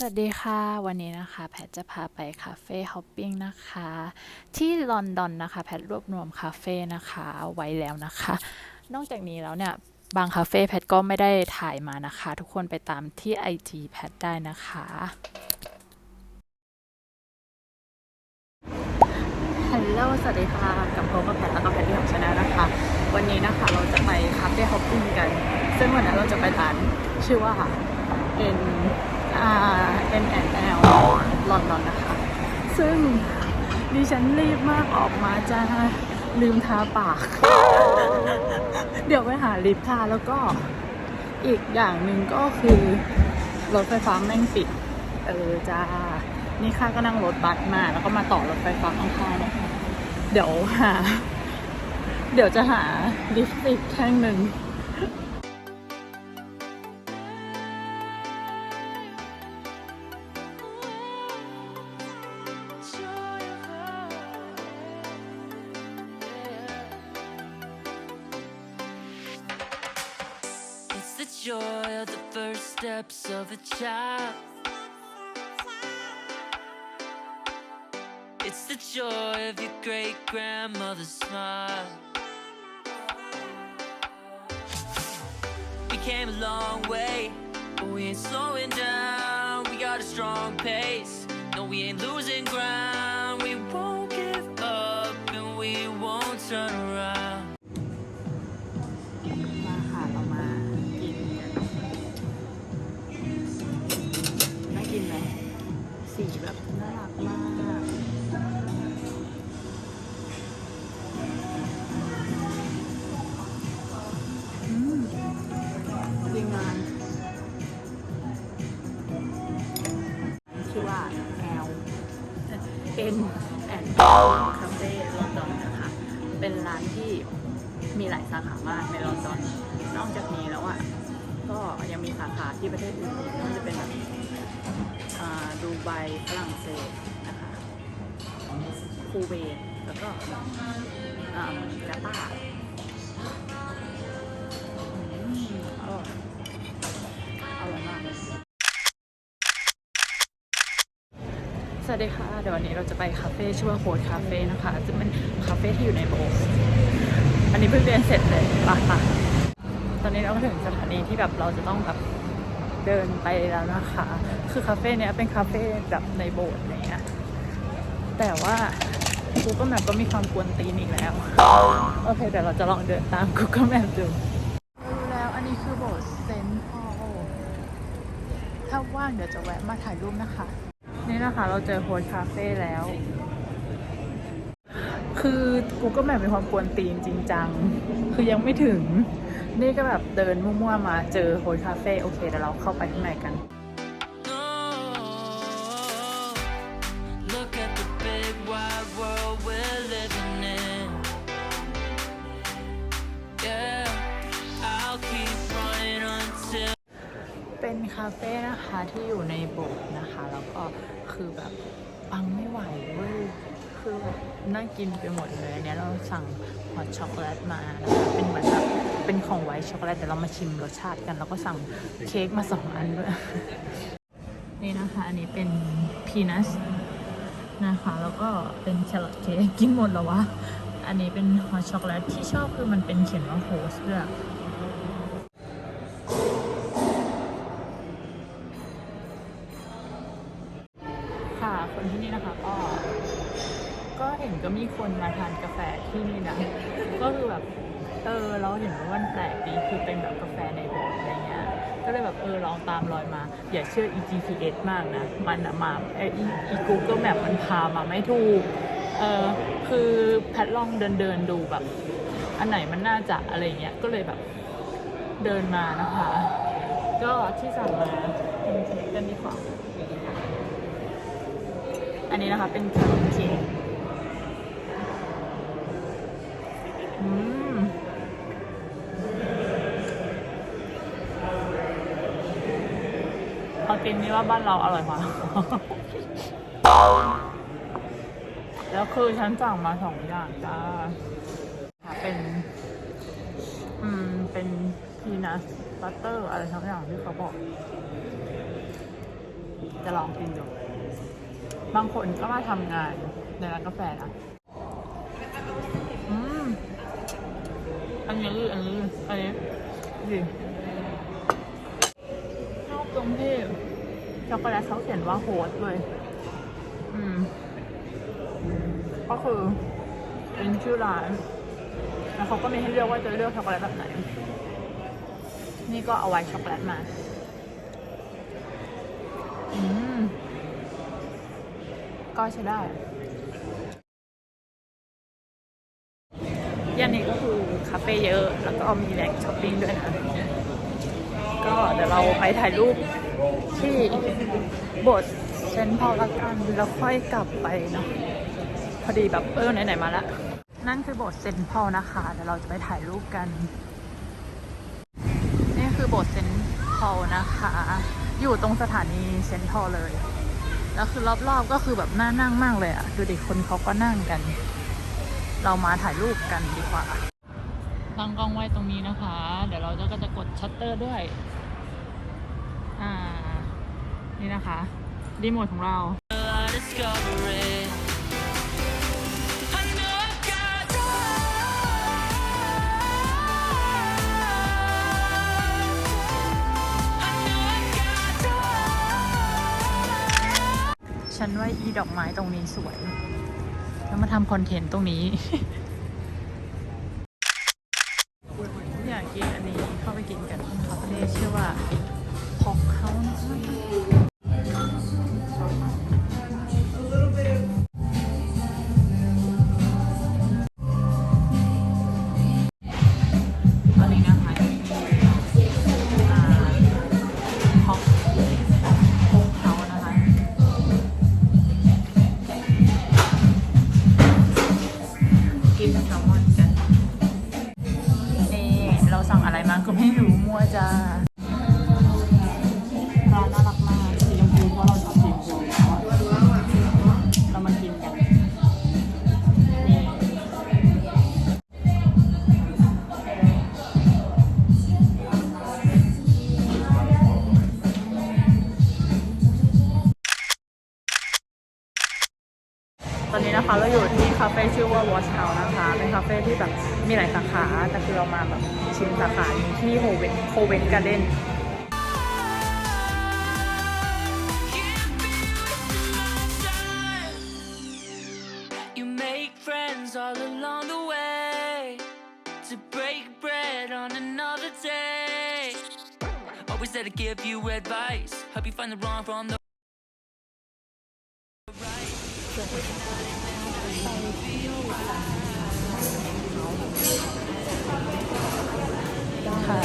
สวัสดีค่ะ วันนี้นะคะ แพทจะพาไปคาเฟ่ฮอปปิ้งนะคะ ที่ลอนดอนนะคะ แพทรวบรวมคาเฟ่นะคะไว้แล้วนะคะ นอกจากนี้แล้วเนี่ย บางคาเฟ่แพทก็ไม่ได้ถ่ายมานะคะ ทุกคนไปตามที่ IG แพทได้นะคะ ฮัลโหลสวัสดีค่ะกับโพกับแพทแล้วก็แพทที่ของชนลนะคะ วันนี้นะคะเราจะไปคาเฟ่ฮอปปิ้งกัน ซึ่งวันนั้นเราจะไปร้านชื่อว่า N R N N L ลอนดอนนะคะ ซึ่งดิฉันรีบมากออกมาจะลืมทาปาก เดี๋ยวไปหาลิปทาแล้วก็อีกอย่างหนึ่งก็คือรถไฟฟ้าแม่งปิด เออจ้า นี่ข้าก็นั่งรถบัสมา แล้วก็มาต่อรถไฟฟ้าข้างๆนะคะเดี๋ยวหา เดี๋ยวจะหาลิปสติกแท่งหนึ่ง steps of a child. It's the joy of your great grandmother's smile. We came a long way, but we ain't slowing down. We got a strong pace. No, we ain't losing ground. คูเวตแล้วก็กาตาอร่อยอร่อยมากสวัสดีค่ะ เดี๋ยววันนี้เราจะไปคาเฟ่ชื่อว่าโฮดคาเฟ่นะคะซึ่งเป็นคาเฟ่ที่อยู่ในโบสถ์อันนี้เพิ่งเรียนเสร็จเลยป่ะค่ะตอนนี้เราก็ถึงสถานีที่แบบเราจะต้องแบบเดินไปแล้วนะคะ คือคาเฟ่เนี้ยเป็นคาเฟ่แบบในโบสถ์อะไรเงี้ยแต่ว่า Google Map ก็มีความกวนตีนอีกแล้ว โอเคเดี๋ยวเราจะลองเดินตาม Google Map ดูรู้แล้วอันนี้คือโบสถ์เซนต์พอลถ้าว่างเดี๋ยวจะแวะมาถ่ายรูปนะคะ นี่นะคะเราเจอโฮสคาเฟ่แล้ว คือกูก็แบบมีความกวนตีนจริงจัง คือยังไม่ถึง นี่ก็แบบเดินมั่วๆมาเจอโฮสคาเฟ่โอเคเดี๋ยวเราเข้าไปข้างในกัน คาเฟ่นะคะที่อยู่ในโบสถ์นะคะ แล้วก็คือแบบปังไม่ไหวเว้ยคือแบบน่ากินไปหมดเลยอันเนี้ยเราสั่งฮอตช็อกโกแลตมานะคะเป็นเหมือนแบบเป็นของไวช็อกโกแลตเดี๋ยวเรามาชิมรสชาติกัน แล้วก็สั่งเค้กมาสองอันด้วยนี่นะคะอันนี้เป็นพีนัสนะคะ แล้วก็เป็นแครอทเค้กกินหมดแล้ววะอันนี้เป็นฮอตช็อกโกแลตที่ชอบคือมันเป็นเขียนว่าโฮสด้วย นก็มีคนมาทานกาแฟที่นี่นะ ก็คือแบบเออเราเห็นว่ามันแปลกดีคือเป็นแบบกาแฟในโบสถ์อะไรเงี้ยก็เลยแบบเออลองตามรอยมา อย่าเชื่อ EGPS มากนะ มันอะมาไออี Google Map มันพามาไม่ถูกเออคือแพทลองเดินเดินดูแบบ อันไหนมันน่าจะอะไรเงี้ยก็เลยแบบเดินมานะคะ ก็ที่สั่งมาเป็นเค้กกันดีกว่าอันนี้นะคะเป็นขนมเค้ก อืมเอากินนี่ว่าบ้านเราอร่อยกว่า แล้วคือฉันสั่งมาสองอย่างจ้า เป็น อืม เป็นพีนัทบัตเตอร์อะไรทั้งอย่างที่เขาบอก จะลองกินดู บางคนก็มาทำงานในร้านกาแฟนะอืม อันนี้อันนี้อันนี้ดีชอบตรงที่ช็อกโกแลตเขาเขียนว่าโฮสเลย อืม ก็คือเป็นชื่อร้าน แล้วเขาก็มีให้เลือกว่าจะเลือกช็อกโกแลตแบบไหน นี่ก็เอาไว้ช็อกโกแลตมา อืม ก็ใช้ได้ ย่านนี้ก็คือคาเฟ่เยอะ แล้วก็มีแหล่งช้อปปิ้งด้วยนะ ก็เดี๋ยวเราไปถ่ายรูปที่โบสถ์เซนต์พอลละกันแล้วค่อยกลับไปเนาะพอดีแบบเออไหนๆมาล้วนั่นคือโบสถ์เซนต์พอลนะคะเดี๋ยวเราจะไปถ่ายรูปกัน นี่คือโบสถ์เซนต์พอลนะคะ อยู่ตรงสถานีเซนต์พอลเลยแล้วคือรอบๆก็คือแบบน่านั่งมากเลยอะดูดิคนเขาก็นั่งกัน เรามาถ่ายรูปกันดีกว่า ตั้งกล้องไว้ตรงนี้นะคะ เดี๋ยวเราจะก็จะกดชัตเตอร์ด้วย อ่า นี่นะคะรีโมทของเราฉันว่าอีดอกไม้ตรงนี้สวย แล้วมาทำคอนเทนต์ตรงนี้ นะคะ เราอยู่ที่คาเฟ่ชื่อว่า Watch House นะคะ เป็นคาเฟ่ที่แบบมีหลายสาขา แต่คือเรามาแบบชิมสาขานี้ที่โฮเวนโฮเวนการ์เด้น ค่ะ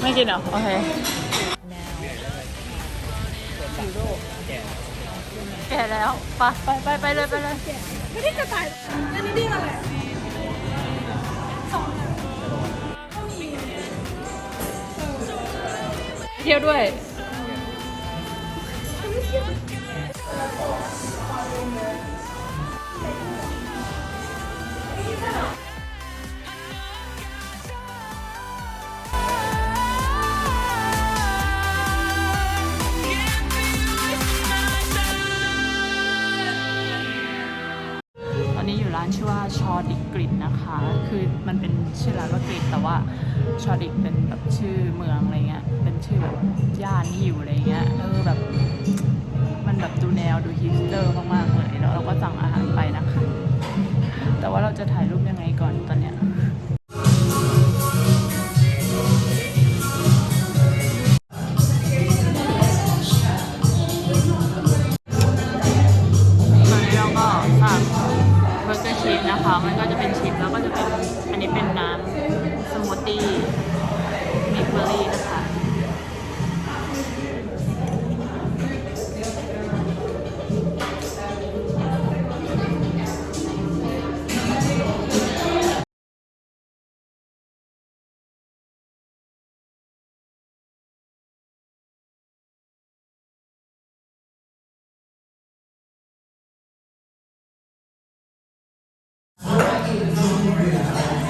ไม่กินเหรอ โอเคแก่แล้วไปไปไปไปเลยไปเลยไม่ได้กระต่ายอันนี้เรียกอะไรเที่ยวด้วย นนี้อยู่ร้านชื่อว่าชอดิกกริดนะคะ คือมันเป็นชื่อร้านว่ากริดแต่ว่าชอดิกเป็นแบบชื่อเมืองอะไรเงี้ย เป็นชื่อแบบย่านที่อยู่อะไรเงี้ย เออแบบมันแบบดูแนวดูฮิสเตอร์มากๆเลย แล้วเราก็สั่งอาหารไปนะคะ แต่ว่าเราจะถ่ายรูปยังไงก่อนตอนเนี้ย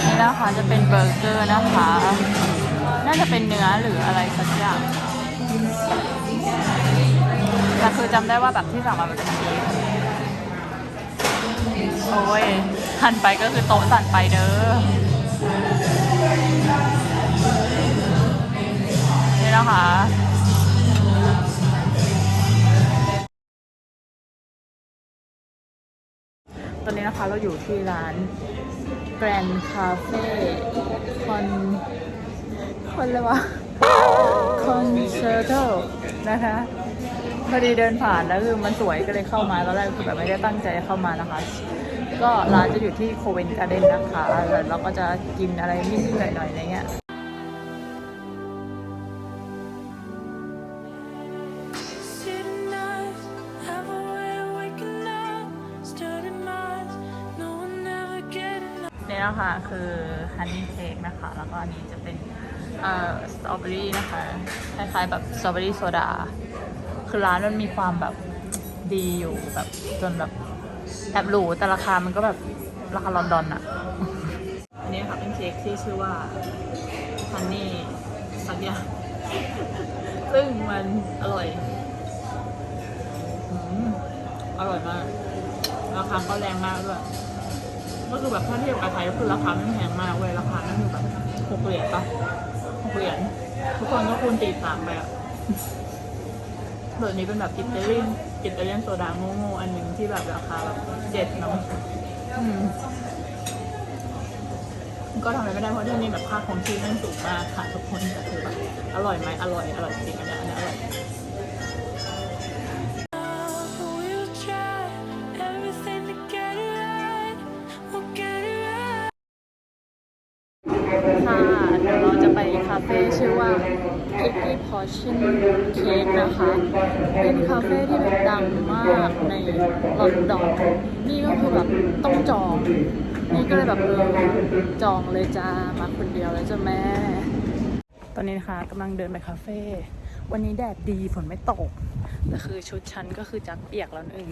นี่นะคะจะเป็นเบอร์เกอร์นะคะ น่าจะเป็นเนื้อหรืออะไรสักอย่างแต่คือจำได้ว่าแบบที่สั่งมาเป็นเค้กโอ้ยหันไปก็คือโต๊ะสั่นไปเด้อนี่นะคะ นนี้นะคะ เราอยู่ที่ร้าน Grand Cafe Con คนเลยวะ Concerto นะคะพอดีเดินผ่านแล้วคือมันสวยก็เลยเข้ามาตอนแรกคือแบบไม่ได้ตั้งใจเข้ามานะคะ ก็ร้านจะอยู่ที่โคเวนการ์เด้นนะคะแล้วเราก็จะกินอะไรนิดๆหน่อยๆอะไรเงี้ย แล้วก็อันนี้จะเป็นเอ่อสตรอเบอรี่นะคะคล้ายๆแบบสตรอเบอรี่โซดาคือร้านมันมีความแบบดีอยู่แบบจนแบบแอบหรูแต่ราคามันก็แบบราคาลอนดอนอะอันนี้ค่ะเป็นเค้กที่ชื่อว่าฮันนี่สักอย่างซึ่งมันอร่อยอร่อยมาก ราคาก็แรงมากด้วยก็คือแบบถ้าเทียบกับไทยก็คือราคาไม่แพงมากเว้ยราคาไม่คือแบบ หกเหรียญปะหกเหรียญทุกคนก็คูณตีสามไปอะแบบนี้เป็นแบบอิตาเลียนอิตาเลียนโซดาโง่ๆอันหนึ่งที่แบบราคาแบบเจ็ดเนาะอืมก็ทำอะไรไม่ได้เพราะที่นี่แบบค่าของชีพแม่งสูงมากค่ะทุกคนแต่คือแบบอร่อยไหมอร่อยอร่อยจริงอันนี้อันนี้อร่อย Picky Portion Cake นะคะ เป็นคาเฟ่ที่แบบดังมากในลอนดอนนี่ก็คือแบบต้องจอง นี่ก็เลยแบบเออจองเลยจ้า มาคนเดียวแล้วจ้าแม่ ตอนนี้นะคะกำลังเดินไปคาเฟ่ วันนี้แดดดีฝนไม่ตก แต่คือชุดฉันก็คือจักเปียกแล้วหนึ่ง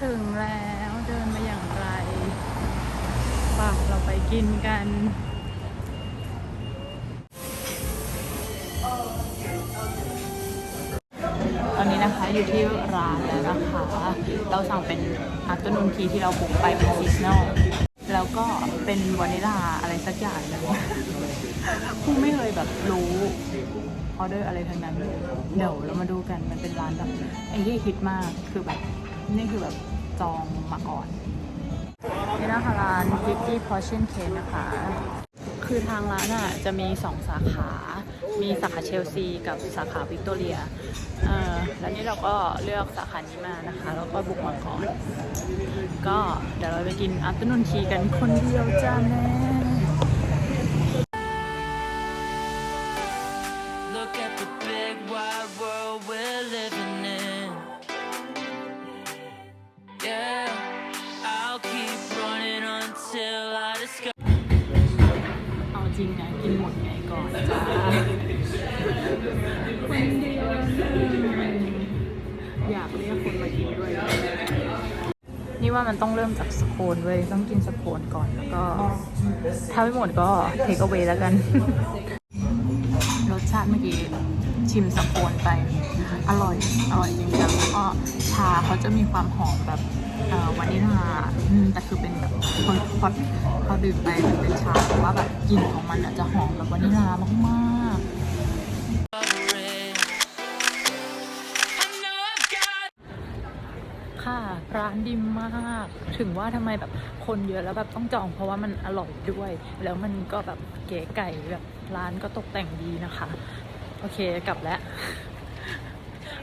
ถึงแล้วเดินมาอย่างไรปะเราไปกินกัน ตอนนี้นะคะอยู่ที่ร้านแล้วนะคะ เราสั่งเป็นอัตนูนทีที่เราบุกไปเป็นซีซันอลแล้วก็เป็นวานิลาอะไรสักอย่างหนึงผู้ไม่เคยแบบรู้ออเดอร์อะไรทั้งนั้น เดี๋ยวเรามาดูกันมันเป็นร้านแบบไอ้ที่ฮิตมากคือแบบนี่คือแบบจองมาก่อน นี่นะคะร้าน Picky Portion Cake นะคะ คือทางร้านอะจะมี 2 สาขา มีสาขาเชลซีกับสาขาวิกตอเรียเออแล้วนี่เราก็เลือกสาขานี้มานะคะ แล้วก็บุกมาก่อน ก็เดี๋ยวเราไปกินอัฟเตอร์นูนทีกันคนเดียวจ้าแม่ จริงนะกินหมดไงก่อนจ้าคนเดียวอยากเรียกคนมากินด้วย นี่ว่ามันต้องเริ่มจากสโคนเว้ยต้องกินสโคนก่อนแล้วก็ ถ้าไม่หมดก็เทคเอาไว้แล้วกัน รสชาติเมื่อกี้ชิมสโคนไป อร่อย อร่อยจริงๆแล้วก็ชาเขาจะมีความหอมแบบ เอ่อวานิลาอืมแต่คือเป็นแบบพอพอพอดื่มไปมันเป็นชาแต่ว่าแบบกลิ่นของมันอะจะหอมแบบวานิลามากๆ ค่ะ ร้านดีมาก ถึงว่าทำไมแบบคนเยอะแล้วแบบต้องจองเพราะว่ามันอร่อยด้วย แล้วมันก็แบบเก๋ไก่แบบร้านก็ตกแต่งดีนะคะ โอเคกลับแล้ว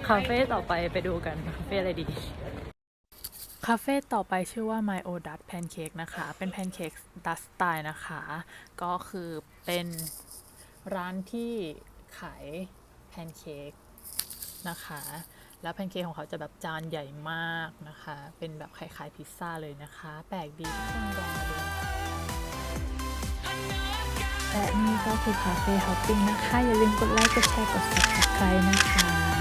คาเฟ่ต่อไปไปดูกันคาเฟ่อะไรดี คาเฟ่ต่อไปชื่อว่า My O Dut Pancake นะคะ เป็นแพนเค้กดัสสไตล์นะคะ ก็คือเป็นร้านที่ขายแพนเค้กนะคะ แล้วแพนเค้กของเขาจะแบบจานใหญ่มากนะคะ เป็นแบบคล้ายๆพิซซ่าเลยนะคะ แปลกดีทุกคนลองมาดูและนี่ก็คือคาเฟ่ฮอปปิ้งนะคะ อย่าลืมกดไลค์ กดแชร์ กด subscribe นะคะ